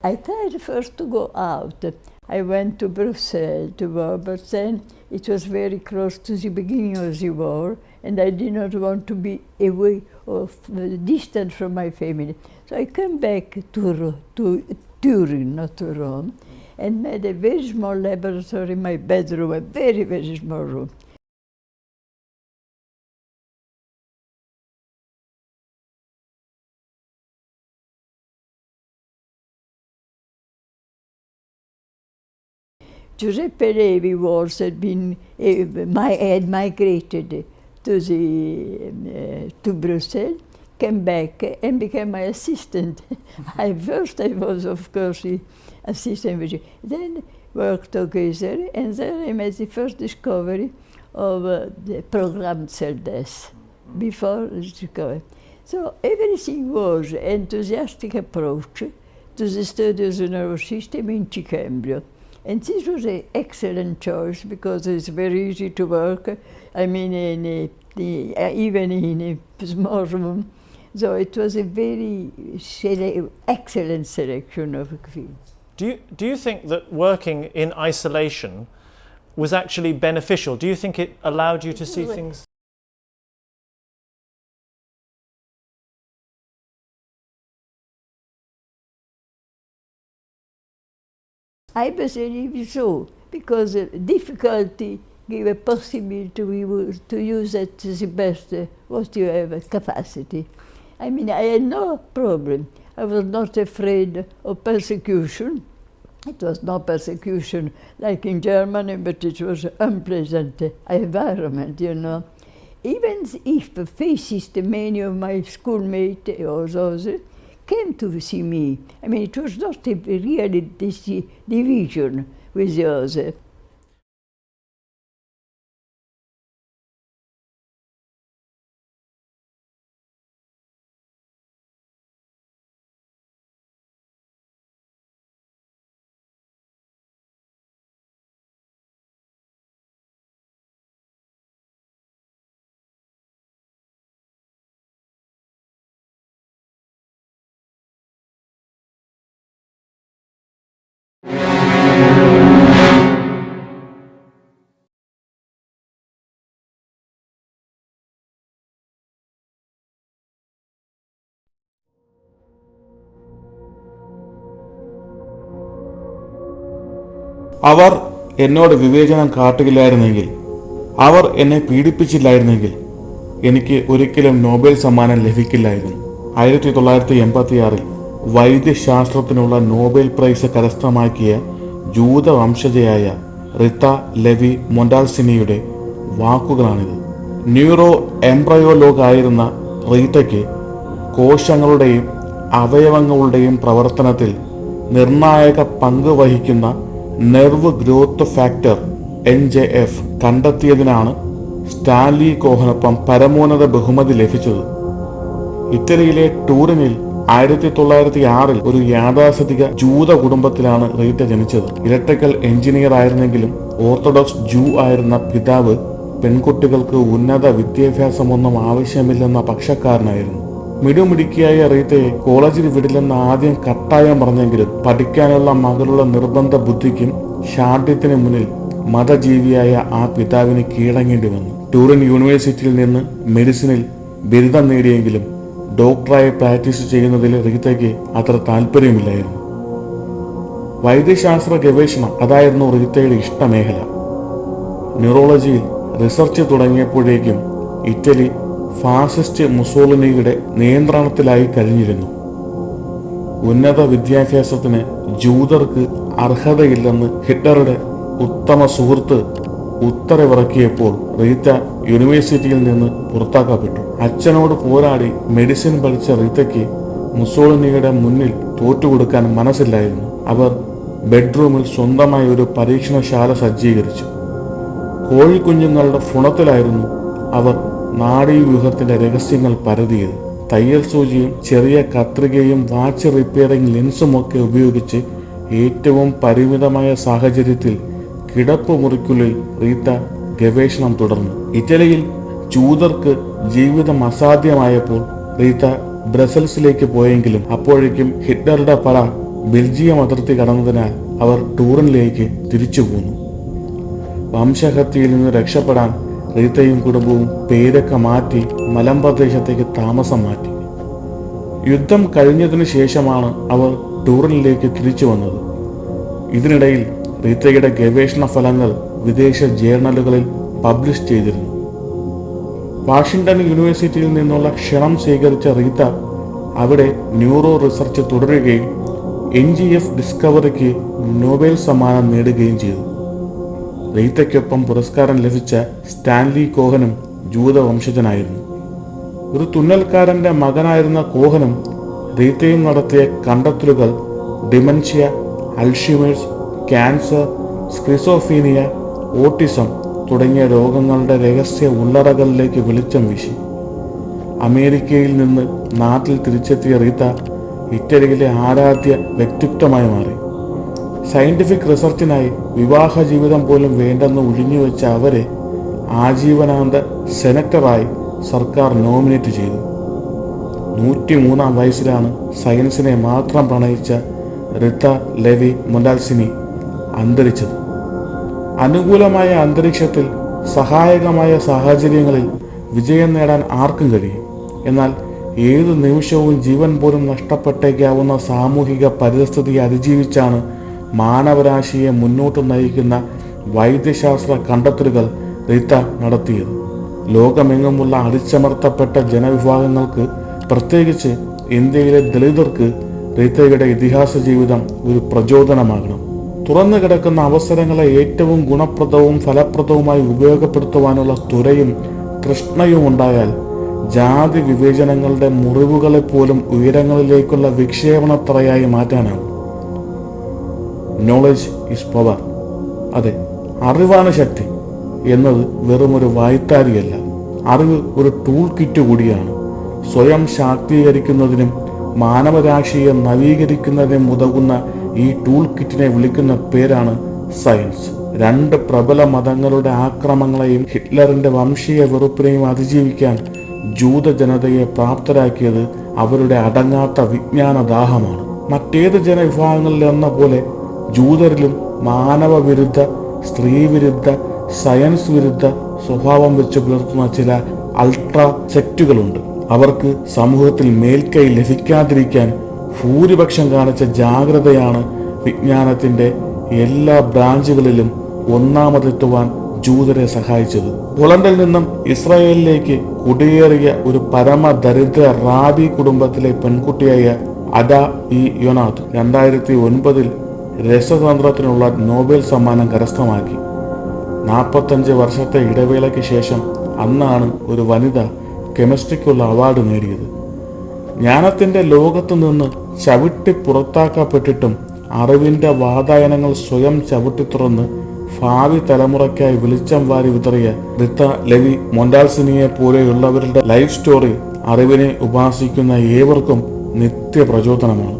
I tried first to go out. I went to Brussels to work, but then it was very close to the beginning of the war, and I did not want to be away or distant from my family. So I came back to, to Turin, not to Rome, and made a very small laboratory in my bedroom, a very, very small room. Giuseppe Levi was had been uh, my, had migrated to the uh, to Brussels, came back and became my assistant. I first I was of course the assistant, then worked together, and then I made the first discovery of uh, the programmed cell death before discovery. So everything was enthusiastic approach to the study of the nervous system in Cicembrio. And this was an excellent choice because it's very easy to work. I mean, in a, the, uh, even in a small room. So it was a very sele- excellent selection of fields. Do you, do you think that working in isolation was actually beneficial? Do you think it allowed you to see Well, things? I believe so, because uh, difficulty give a possibility to, to use it to the best uh, what you have uh, capacity. I mean, I had no problem. I was not afraid of persecution. It was not persecution like in Germany, but it was unpleasant uh, environment, you know. Even if faces the many of my schoolmates or those came to see me. I mean, it was not a really division with the other. അവർ എന്നോട് വിവേചനം കാട്ടുകയില്ലായിരുന്നെങ്കിൽ അവർ എന്നെ പീഡിപ്പിച്ചില്ലായിരുന്നെങ്കിൽ എനിക്ക് ഒരിക്കലും Nobel സമ്മാനം ലഭിക്കില്ലായിരുന്നു. ആയിരത്തി തൊള്ളായിരത്തി എൺപത്തിയാറിൽ വൈദ്യശാസ്ത്രത്തിനുള്ള Nobel prize കരസ്ഥമാക്കിയ ജൂത വംശജയായ റിത്ത ലെവി മൊണ്ടാൽസിനിയുടെ വാക്കുകളാണിത്. ന്യൂറോ എംബ്രയോലോഗ് ആയിരുന്ന റീത്തയ്ക്ക് കോശങ്ങളുടെയും അവയവങ്ങളുടെയും പ്രവർത്തനത്തിൽ നിർണായക പങ്ക് വഹിക്കുന്ന nerve growth factor N G F കണ്ടെത്തിയതിനാണ് Stanley കോഹനൊപ്പം പരമോന്നത ബഹുമതി ലഭിച്ചത്. ഇറ്റലിയിലെ ടൂറിനിൽ ആയിരത്തി തൊള്ളായിരത്തി ആറിൽ ഒരു യാഥാസ്ഥിതിക ജൂത കുടുംബത്തിലാണ് റീറ്റ ജനിച്ചത്. ഇലക്ട്രിക്കൽ എഞ്ചിനീയർ ആയിരുന്നെങ്കിലും ഓർത്തഡോക്സ് ജൂ ആയിരുന്ന പിതാവ് പെൺകുട്ടികൾക്ക് ഉന്നത വിദ്യാഭ്യാസമൊന്നും ആവശ്യമില്ലെന്ന പക്ഷക്കാരനായിരുന്നു. മിടുമിടുക്കിയായ അറിയത്തെ കോളേജിൽ വിടില്ലെന്ന് ആദ്യം കട്ടായം പറഞ്ഞെങ്കിലും പഠിക്കാനുള്ള മകളുടെ നിർബന്ധ ബുദ്ധിക്കും ഷാഠ്യത്തിന് മുന്നിൽ മതജീവിയായ ആ പിതാവിന് കീഴടങ്ങേണ്ടി വന്നു. ടൂറിൻ യൂണിവേഴ്സിറ്റിയിൽ നിന്ന് മെഡിസിനിൽ ബിരുദം നേടിയെങ്കിലും ഡോക്ടറായി പ്രാക്ടീസ് ചെയ്യുന്നതിൽ റീത്തയ്ക്ക് അത്ര താല്പര്യമില്ലായിരുന്നു. വൈദ്യശാസ്ത്ര ഗവേഷണം അതായിരുന്നു റീത്തയുടെ ഇഷ്ടമേഖല. ന്യൂറോളജിയിൽ റിസർച്ച് തുടങ്ങിയപ്പോഴേക്കും ഇറ്റലി ഫാസിസ്റ്റ് മുസോളിനിയുടെ നിയന്ത്രണത്തിലായി കഴിഞ്ഞിരുന്നു. ഉന്നത വിദ്യാഭ്യാസത്തിന് ജൂതർക്ക് അർഹതയില്ലെന്ന് ഹിറ്റ്ലറുടെ ഉത്തമ സുഹൃത്ത് ഉത്തരവിറക്കിയപ്പോൾ റീത്ത യൂണിവേഴ്സിറ്റിയിൽ നിന്ന് പുറത്താക്കപ്പെട്ടു. അച്ഛനോട് പോരാടി മെഡിസിൻ പഠിച്ച റീത്തയ്ക്ക് മുസോളിനിയുടെ മുന്നിൽ തോറ്റുകൊടുക്കാൻ മനസ്സില്ലായിരുന്നു. അവർ ബെഡ്റൂമിൽ സ്വന്തമായി ഒരു പരീക്ഷണശാല സജ്ജീകരിച്ചു. കോഴിക്കുഞ്ഞുങ്ങളുടെ ഫുണത്തിലായിരുന്നു അവർ നാഡീവ്യൂഹത്തിന്റെ രഹസ്യങ്ങൾ പരതിയത്. തയ്യൽ സൂചിയും ചെറിയ കത്രികയും വാച്ച് റിപ്പയറിംഗ് ലെൻസുമൊക്കെ ഉപയോഗിച്ച് ഏറ്റവും പരിമിതമായ സാഹചര്യത്തിൽ കിടപ്പ് മുറിക്കുള്ളിൽ റീത്ത ഗവേഷണം തുടർന്നു. ഇറ്റലിയിൽ ചൂതർക്ക് ജീവിതം അസാധ്യമായപ്പോൾ റീത്ത ബ്രസൽസിലേക്ക് പോയെങ്കിലും അപ്പോഴേക്കും ഹിറ്റ്ലറുടെ പട ബെൽജിയം അതിർത്തി കടന്നതിനാൽ അവർ ടൂറിനിലേക്ക് തിരിച്ചു പോന്നു. വംശഹത്യയിൽ നിന്ന് രക്ഷപ്പെടാൻ റീത്തയും കുടുംബവും പേരൊക്കെ മാറ്റി മലമ്പ്രദേശത്തേക്ക് താമസം മാറ്റി. യുദ്ധം കഴിഞ്ഞതിന് ശേഷമാണ് അവർ ടൂറിനിലേക്ക് തിരിച്ചു വന്നത്. ഇതിനിടയിൽ റീതയുടെ ഗവേഷണ ഫലങ്ങൾ വിദേശ ജേർണലുകളിൽ പബ്ലിഷ് ചെയ്തിരുന്നു. വാഷിംഗ്ടൺ യൂണിവേഴ്സിറ്റിയിൽ നിന്നുള്ള ക്ഷണം സ്വീകരിച്ച റീത അവിടെ ന്യൂറോ റിസർച്ച് തുടരുകയും എൻ ജി എഫ് ഡിസ്കവറിക്ക് നോബൽ സമ്മാനം നേടുകയും ചെയ്തു. റീത്തയ്ക്കൊപ്പം പുരസ്കാരം ലഭിച്ച സ്റ്റാൻലി കോഹനും ജൂതവംശജനായിരുന്നു ഒരു തുന്നൽക്കാരന്റെ മകനായിരുന്ന കോഹനും റീത്തയും നടത്തിയ കണ്ടെത്തലുകൾ dementia Alzheimer's cancer schizophrenia autism തുടങ്ങിയ രോഗങ്ങളുടെ രഹസ്യ ഉള്ളറകളിലേക്ക് വെളിച്ചം വീശി. അമേരിക്കയിൽ നിന്ന് നാട്ടിൽ തിരിച്ചെത്തിയ റീത്ത ഇറ്റലിയിലെ ആരാധ്യ വ്യക്തിത്വമായി മാറി. സയന്റിഫിക് റിസർച്ചിനായി വിവാഹ ജീവിതം പോലും വേണ്ടെന്ന് ഒഴിഞ്ഞുവെച്ച അവരെ ആജീവനാന്ത സെനറ്ററായി സർക്കാർ നോമിനേറ്റ് ചെയ്തു. നൂറ്റിമൂന്നാം വയസ്സിലാണ് സയൻസിനെ മാത്രം പ്രണയിച്ച റിത്ത ലെവി മൊണ്ടാൽസിനി അന്തരിച്ചത്. അനുകൂലമായ അന്തരീക്ഷത്തിൽ സഹായകമായ സാഹചര്യങ്ങളിൽ വിജയം നേടാൻ ആർക്കും കഴിയും. എന്നാൽ ഏതു നിമിഷവും ജീവൻ പോലും നഷ്ടപ്പെട്ടേക്കാവുന്ന സാമൂഹിക പരിസ്ഥിതിയെ അതിജീവിച്ചാണ് മാനവരാശിയെ മുന്നോട്ട് നയിക്കുന്ന വൈദ്യശാസ്ത്ര കണ്ടെത്തലുകൾ റീത്ത നടത്തിയത്. ലോകമെങ്ങുമുള്ള അടിച്ചമർത്തപ്പെട്ട ജനവിഭാഗങ്ങൾക്ക് പ്രത്യേകിച്ച് ഇന്ത്യയിലെ ദളിതർക്ക് റീത്തയുടെ ഇതിഹാസ ജീവിതം ഒരു പ്രചോദനമാകണം. തുറന്നു കിടക്കുന്ന അവസരങ്ങളെ ഏറ്റവും ഗുണപ്രദവും ഫലപ്രദവുമായി ഉപയോഗപ്പെടുത്തുവാനുള്ള തുരയും കൃഷ്ണയും ഉണ്ടായാൽ ജാതി വിവേചനങ്ങളുടെ മുറിവുകളെ പോലും ഉയരങ്ങളിലേക്കുള്ള വിക്ഷേപണത്രയായി മാറ്റാനാവും. നോളജ് ഈസ് പവർ അതെ അറിവാണ് ശക്തി എന്നത് വെറും ഒരു വായ്ത്താരിയല്ല അറിവ് ഒരു ടൂൾ കിറ്റ് കൂടിയാണ്. സ്വയം ശാക്തീകരിക്കുന്നതിനും മാനവരാശിയെ നവീകരിക്കുന്നതിനും ഉതകുന്ന ഈ ടൂൾ കിറ്റിനെ വിളിക്കുന്ന പേരാണ് സയൻസ് രണ്ട് പ്രബല മതങ്ങളുടെ ആക്രമങ്ങളെയും ഹിറ്റ്ലറിന്റെ വംശീയ വെറുപ്പിനെയും അതിജീവിക്കാൻ ജൂത ജനതയെ പ്രാപ്തരാക്കിയത് അവരുടെ അടങ്ങാത്ത വിജ്ഞാനദാഹമാണ്. മറ്റേത് ജനവിഭാഗങ്ങളിൽ എന്ന പോലെ ജൂതരിലും മാനവവിരുദ്ധ സ്ത്രീവിരുദ്ധ സയൻസ് വിരുദ്ധ സ്വഭാവം വെച്ച് പുലർത്തുന്ന ചില അൾട്രാ സെക്റ്റുകളുണ്ട്. അവർക്ക് സമൂഹത്തിൽ മേൽക്കൈ ലഭിക്കാതിരിക്കാൻ ഭൂരിപക്ഷം കാണിച്ച ജാഗ്രതയാണ് വിജ്ഞാനത്തിന്റെ എല്ലാ ബ്രാഞ്ചുകളിലും ഒന്നാമതെത്തുവാൻ ജൂതരെ സഹായിച്ചത്. പോളണ്ടിൽ നിന്നും ഇസ്രായേലിലേക്ക് കുടിയേറിയ ഒരു പരമ ദരിദ്ര റാബി കുടുംബത്തിലെ പെൺകുട്ടിയായ അഡ ഇ യൊനാഥ് രണ്ടായിരത്തി ഒൻപതിൽ രസതന്ത്രത്തിനുള്ള നോബൽ സമ്മാനം കരസ്ഥമാക്കി. നാൽപ്പത്തഞ്ച് വർഷത്തെ ഇടവേളയ്ക്ക് ശേഷം അന്നാണ് ഒരു വനിത കെമിസ്ട്രിക്കുള്ള അവാർഡ് നേടിയത്. ജ്ഞാനത്തിന്റെ ലോകത്തു നിന്ന് ചവിട്ടി പുറത്താക്കപ്പെട്ടിട്ടും അറിവിന്റെ വാതായനങ്ങൾ സ്വയം ചവിട്ടി തുറന്ന് ഭാവി തലമുറയ്ക്കായി വെളിച്ചം വാരി വിതറിയ റിത്ത ലെവി മൊണ്ടാൽസിനിയെ പോലെയുള്ളവരുടെ ലൈഫ് സ്റ്റോറി അറിവിനെ ഉപാസിക്കുന്ന ഏവർക്കും നിത്യ പ്രചോദനമാണ്